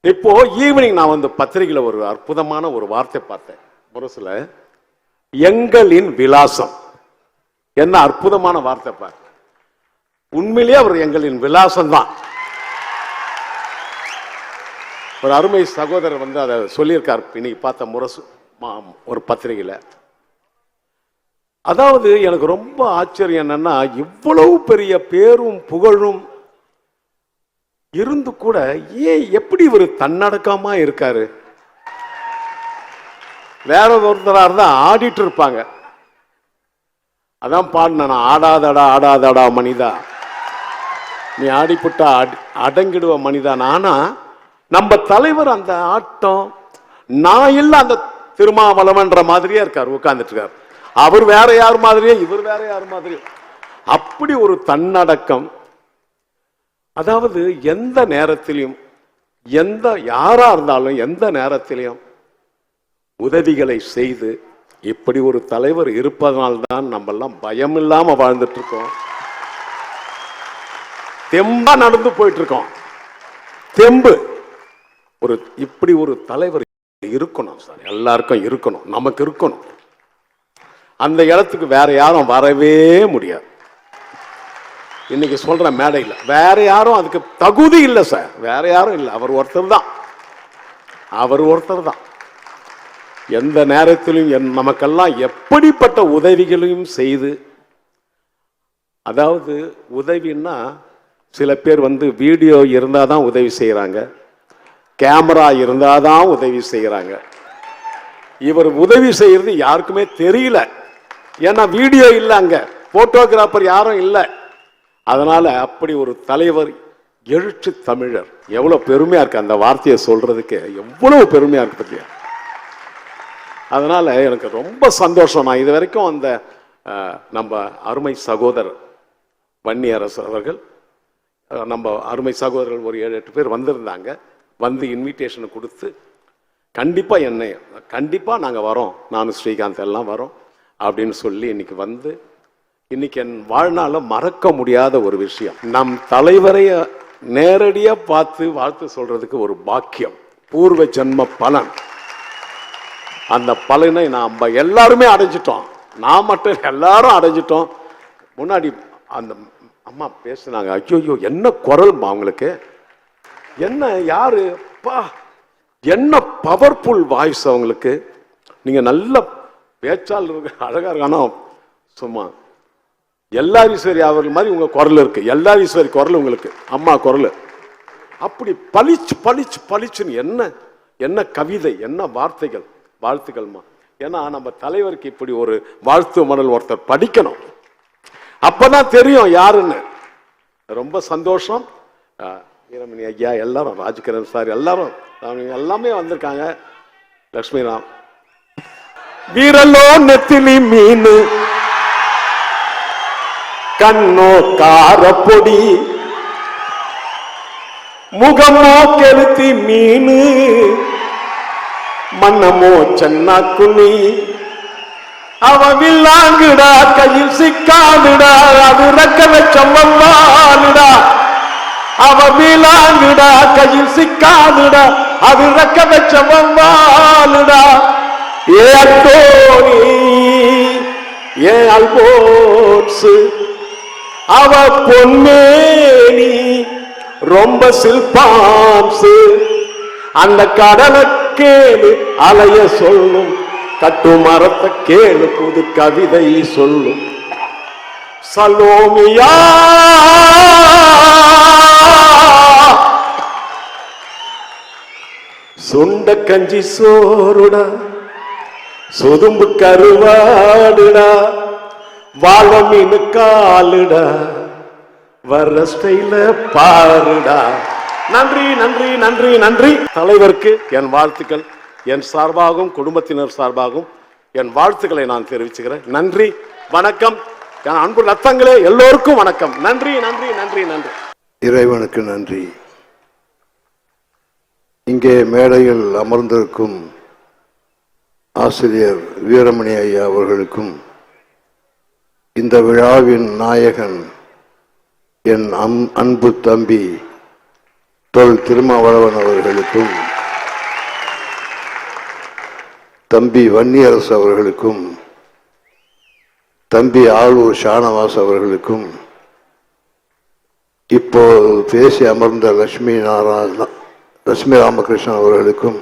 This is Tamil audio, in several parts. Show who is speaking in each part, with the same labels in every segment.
Speaker 1: இப்போ ஈவினிங் நான் வந்து பத்திரிகையில் ஒரு அற்புதமான ஒரு வார்த்தை பார்த்தேன். முரசுல எங்களின் விலாசம். என்ன அற்புதமான வார்த்தை பார். உண்மையிலேயே அவர் எங்களின் விலாசம் தான். ஒரு அருமை சகோதரர் வந்து அதை சொல்லியிருக்கார். இன்னைக்கு பார்த்த முரசு மா- ஒரு பத்திரிகையில். அதாவது எனக்கு ரொம்ப ஆச்சரியம் என்னன்னா இவ்வளவு பெரிய பேரும் புகழும் இருந்து கூட ஏன் எப்படி இவர் தன்னடக்கமா இருக்காரு? வேற ஒருத்தராக தான் ஆடிட்டு இருப்பாங்க. அதான் பாடின ஆடாதடா ஆடாதடா மனிதா. நீ ஆடிப்பட்டா அட- அடங்கிடுவ மனிதா. ஆனா நம்ம தலைவர் அந்த ஆட்டம் நான் இல்ல அந்த திருமாவளவன்ற மாதிரியே இருக்கார் உட்கார்ந்துட்டு இருக்கார். அவர் வேற யார் மாதிரியே இவர் வேற யார் மாதிரியே. அப்படி ஒரு தன்னடக்கம் அதாவது எந்த நேரத்திலையும் எந்த யாரா இருந்தாலும் எந்த நேரத்திலையும் உதவிகளை செய்து இப்படி ஒரு தலைவர் இருப்பதனால்தான் நம்ம எல்லாம் பயம் இல்லாம வாழ்ந்துட்டு இருக்கோம் தெம்பா நடந்து போயிட்டு இருக்கோம் தெம்பு. ஒரு இப்படி ஒரு தலைவர் இருக்கணும் சார். எல்லாருக்கும் இருக்கணும். நமக்கு இருக்கணும். அந்த இடத்துக்கு வேற யாரும் வரவே முடியாது. இன்னைக்கு சொல்ற மேடையில் வேற யாரும் அதுக்கு தகுதி இல்லை சார் வேற யாரும் இல்லை. அவர் ஒருத்தர் தான். அவர் ஒருத்தர் தான். எந்த நேரத்திலும் என் நமக்கெல்லாம் எப்படிப்பட்ட உதவிகளையும் செய்து அதாவது உதவின்னா சில பேர் வந்து வீடியோ இருந்தால் தான் உதவி செய்கிறாங்க கேமரா இருந்தால் தான் உதவி செய்கிறாங்க இவர் உதவி செய்கிறது யாருக்குமே தெரியல. ஏன்னா வீடியோ இல்லை அங்கே. ஃபோட்டோகிராஃபர் யாரும் இல்லை. அதனால் அப்படி ஒரு தலைவர் எழுச்சி தமிழர். எவ்வளோ பெருமையாக இருக்கு அந்த வார்த்தையை சொல்கிறதுக்கு எவ்வளவு பெருமையாக இருக்கு பத்தியா? அதனால் எனக்கு ரொம்ப சந்தோஷம். நான் இது வரைக்கும் அந்த நம்ம அருமை சகோதரர் வன்னியரசு அவர்கள் நம்ம அருமை சகோதரர்கள் ஒரு ஏழு எட்டு பேர் வந்திருந்தாங்க. வந்து இன்விடேஷனை கொடுத்து கண்டிப்பாக என்னை கண்டிப்பாக நாங்கள் வரோம். நானும் ஸ்ரீகாந்த் எல்லாம் வரோம். அப்படின்னு சொல்லி இன்னைக்கு வந்து இன்னைக்கு என் வாழ்நாள மறக்க முடியாத ஒரு விஷயம். நம் தலைவரைய நேரடியா பார்த்து வாழ்த்து சொல்றதுக்கு ஒரு பாக்கியம். பூர்வ ஜென்ம பலன். அந்த பலனை நாம் எல்லாருமே அடைஞ்சிட்டோம். நான் மட்டும் எல்லாரும் அடைஞ்சிட்டோம். முன்னாடி அந்த அம்மா பேசுனாங்க ஐயோ என்ன குரல்மா அவங்களுக்கு என்ன யாரு? பா என்ன பவர்ஃபுல் வாய்ஸ் அவங்களுக்கு? நீங்க நல்ல பேச்சாளர் அழகாக அழகா இருக்கானோ? சும்மா. எல்லாரீஸ்வரி அவர்கள் மாதிரி உங்க குரல் இருக்கு. எல்லாரீஸ்வரி குரல் உங்களுக்கு. அம்மா குரல். அப்படி பளிச்சு பளிச்சு பளிச்சுன்னு என்ன என்ன கவிதை என்ன வார்த்தைகள் வாழ்த்துக்கள்மா. ஏன்னா நம்ம தலைவருக்கு இப்படி ஒரு வாழ்த்து மணல் ஒருத்தர் படிக்கணும். அப்பதான் தெரியும் யாருன்னு. ரொம்ப சந்தோஷம். வீரமணி ஐயா எல்லாரும் ராஜ்கிரண் சார் எல்லாரும். எல்லாமே வந்திருக்காங்க. லக்ஷ்மி ராம். வீரலோ நெத்திலி மீன். கண்ணோ காரப்பொடி முகமோ கெளுத்தி மீனு. மன்னமோ சென்னா குனி அவ கையில் சிக்காதுடா அது ரக்க வச்சம் வவ்வாலுடா கையில் சிக்காதுடா அது ரக்க வச்சம் ஏ அத்தோனி ஏ அல்போன்ஸு அவ பொன்னேனி ரொம்ப சில்பாம்சு அந்த கடலை கேளு அலைய சொல்லும். கட்டு மரத்தை கேளு புது கவிதை சொல்லும். சலோமியா. சுண்ட கஞ்சி சோறுடா சொதும்பு கருவாடுடா. வாழ மீனு காலுடா வர்ற ஸ்டைல பாருடா. நன்றி நன்றி நன்றி நன்றி. தலைவருக்கு என் வாழ்த்துக்கள். என் சார்பாகவும் குடும்பத்தினர் சார்பாகவும் என் வாழ்த்துக்களை நான் தெரிவிச்சுக்கிறேன். நன்றி வணக்கம். என் அன்பு ரத்தங்களே எல்லோருக்கும் வணக்கம். நன்றி நன்றி நன்றி நன்றி.
Speaker 2: இறைவனுக்கு நன்றி. இங்கே மேடையில் அமர்ந்திருக்கும் ஆசிரியர் வீரமணி ஐயா அவர்களுக்கும் இந்த விழாவின் நாயகன் என் அம் அன்பு தம்பி தொல் திருமாவளவன் அவர்களுக்கும் தம்பி வன்னியரசு அவர்களுக்கும் தம்பி ஆளூர் ஷானவாஸ் அவர்களுக்கும் இப்போ பேசி அமர்ந்த லட்சுமி நாராயண லட்சுமி ராமகிருஷ்ணன் அவர்களுக்கும்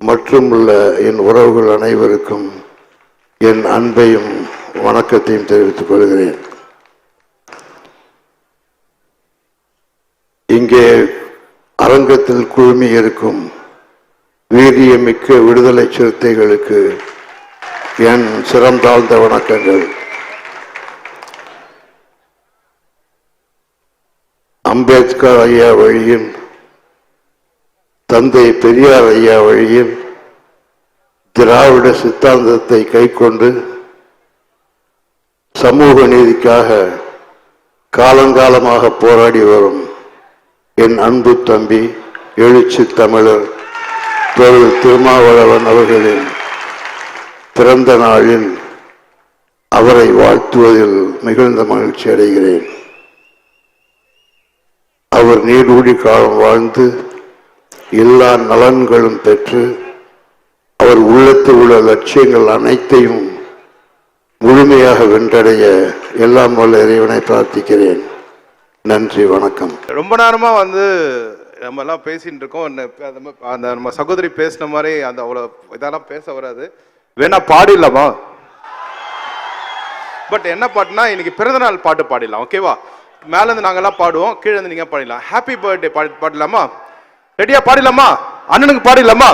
Speaker 2: மற்றும் உள்ள என் உறவுகள் அனைவருக்கும் என் அன்பையும் வணக்கத்தையும் தெரிவித்துக் கொள்கிறேன். இங்கே அரங்கத்தில் குழுமி இருக்கும் வீரியமிக்க விடுதலை சிறுத்தைகளுக்கு என் சிறந்தாழ்ந்த வணக்கங்கள். அம்பேத்கர் ஐயா வழியும் தந்தை பெரியார் ஐயா வழியில் திராவிட சித்தாந்தத்தை கைக்கொண்டு சமூக நீதிக்காக காலங்காலமாக போராடி வரும் என் அன்பு தம்பி எழுச்சி தமிழர் தொழில் திருமாவளவன் அவர்களின் பிறந்த நாளில் அவரை வாழ்த்துவதில் மிகுந்த மகிழ்ச்சி அடைகிறேன். அவர் நீடூடி காலம் வாழ்ந்து எல்லா நலன்களும் பெற்று அவர் உள்ளத்தில் உள்ள லட்சியங்கள் அனைத்தையும் முழுமையாக வென்றடைய எல்லாம் வல்ல இறைவனை பிரார்த்திக்கிறேன். நன்றி வணக்கம்.
Speaker 3: ரொம்ப நேரமா வந்து நம்ம எல்லாம் பேசிட்டு இருக்கோம். அந்த நம்ம சகோதரி பேசின மாதிரி அந்த அவ்வளோ இதெல்லாம் பேச வராது. வேணா பாடிடலாமா? பட் என்ன பாட்டுனா இன்னைக்கு பிறந்தநாள் பாட்டு பாடிடலாம் ஓகேவா மேலேருந்து நாங்கள்லாம் பாடுவோம் கீழே இருந்து நீங்க பாடிடலாம். ஹாப்பி பர்த்டே பாடி பாடலாமா ரெடியா பாடிடலாமா? அண்ணனுக்கு பாடிடலாமா?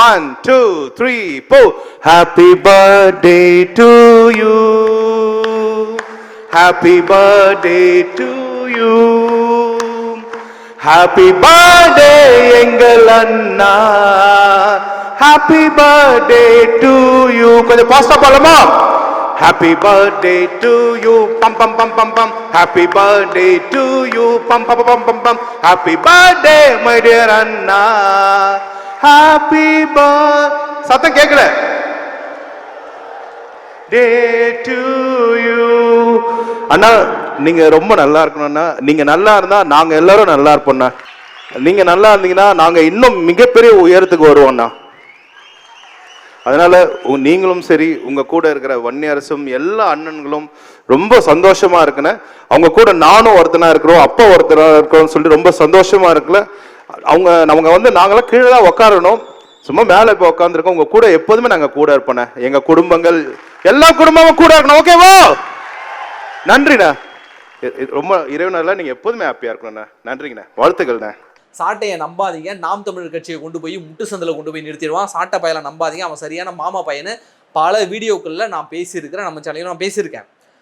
Speaker 3: ஒன் டூ த்ரீ போ happy birthday to you happy birthday to you happy birthday எங்கள் அண்ணா ஹாப்பி பர்த்டே டு யூ கொஞ்சம் பாஸ்டா பாடலாமா ஹாப்பி பர்த்டே டு யூ பம் பம் பம் பம் பம் ஹாப்பி பர்த்டே டு யூ பம் பம் பம் பம் பம் ஹாப்பி பர்த்டே மை டியர் அண்ணா ஹாப்பி பர்த் சத்தம் கேட்கல டே டு யூ அண்ணா நீங்க ரொம்ப நல்லா இருக்கணும்னா நீங்க நல்லா இருந்தா நாங்க எல்லாரும் நல்லா இருப்போம்ண்ணா நீங்க நல்லா இருந்தீங்கன்னா நாங்க இன்னும் மிகப்பெரிய உயரத்துக்கு வருவோம்ண்ணா அதனால உ- நீங்களும் சரி உங்க கூட இருக்கிற வன்னியரசும் எல்லா அண்ணன்களும் ரொம்ப சந்தோஷமா இருக்குன்னு அவங்க கூட நானும் ஒருத்தனா இருக்கிறோம் அப்பா ஒருத்தனா இருக்கிறோம்னு சொல்லிட்டு ரொம்ப சந்தோஷமா இருக்குல்ல. அவங்க அவங்க வந்து நாங்களாம் கீழே தான் உட்காரணும் சும்மா மேலே இப்போ உட்காந்துருக்கோம் உங்க கூட எப்போதுமே நாங்கள் கூட இருப்போண்ணே. எங்க குடும்பங்கள் எல்லா குடும்பமும் கூட இருக்கணும். ஓகேவா நன்றிண்ணா. ரொம்ப இறைவனால நீங்க எப்போதுமே ஹாப்பியா இருக்கணும்ண்ணா. நன்றிங்கண்ணா. வாழ்த்துக்கள்ண்ணா.
Speaker 4: சாட்டையை நம்பாதீங்க. நாம் தமிழர் கட்சியை கொண்டு போய் முட்டு சந்தில் கொண்டு போய் நிறுத்திடுவான். சாட்டை பையனை நம்பாதீங்க. அவன் சரியான மாமா பையனு பல வீடியோக்களில் நான் பேசியிருக்கிறேன். நம்ம சேனலில் நான் பேசியிருக்கேன்.